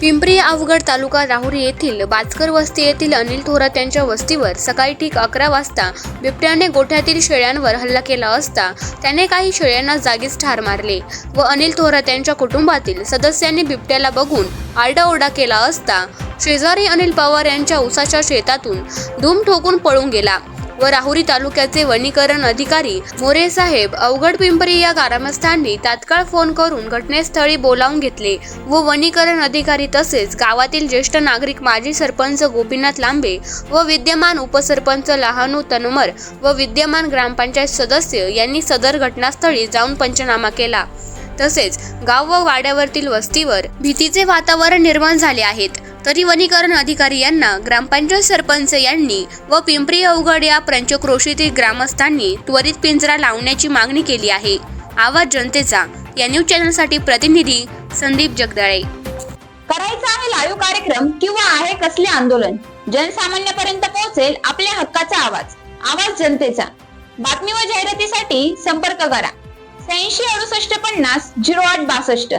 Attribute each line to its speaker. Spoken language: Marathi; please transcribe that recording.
Speaker 1: पिंपरी अवघड तालुका राहुरी येथील बाचकर वस्ती येथील अनिल थोरात यांच्या वस्तीवर सकाळी ठीक अकरा वाजता बिबट्याने गोठ्यातील शेळ्यांवर हल्ला केला असता त्याने काही शेळ्यांना जागीच ठार मारले व अनिल थोरात यांच्या कुटुंबातील सदस्यांनी बिबट्याला बघून आरडाओरडा केला असता शेजारी अनिल पवार यांच्या उसाच्या शेतातून धूम ठोकून पळून गेला. व राहुरी तालुक्याचे वनीकरण अधिकारी मोरे साहेब अवघड पिंपरी या ग्रामस्थांनी तात्काळ फोन करून घटनास्थळी बोलावून घेतले व वनीकरण अधिकारी तसेच गावातील ज्येष्ठ नागरिक माजी सरपंच गोपीनाथ लांबे व विद्यमान उपसरपंच लहानू तनमर व विद्यमान ग्रामपंचायत सदस्य यांनी सदर घटनास्थळी जाऊन पंचनामा केला. तसेच गाव व वाड्यावरतील वस्तीवर भीतीचे वातावरण निर्माण झाले आहेत तरी वनीकरण अधिकारी यांना ग्रामपंचायत सरपंच यांनी व पिंपरी अवघड या पंचक्रोशीतील ग्रामस्थांनी त्वरित पिंजरा लावण्याची मागणी केली आहे. आवाज जनतेचा या न्यूज चॅनलसाठी प्रतिनिधी संदीप जगदाळे.
Speaker 2: करायचा आहे लाईव्ह कार्यक्रम किंवा आहे कसले आंदोलन? जनसामान्यापर्यंत पोहोचेल आपल्या हक्काचा आवाज. आवाज जनतेचा. बातमी व जाहिरातीसाठी संपर्क करा. शहाऐंशी अडुसष्ट पन्नास झिरो आठ बासष्ट.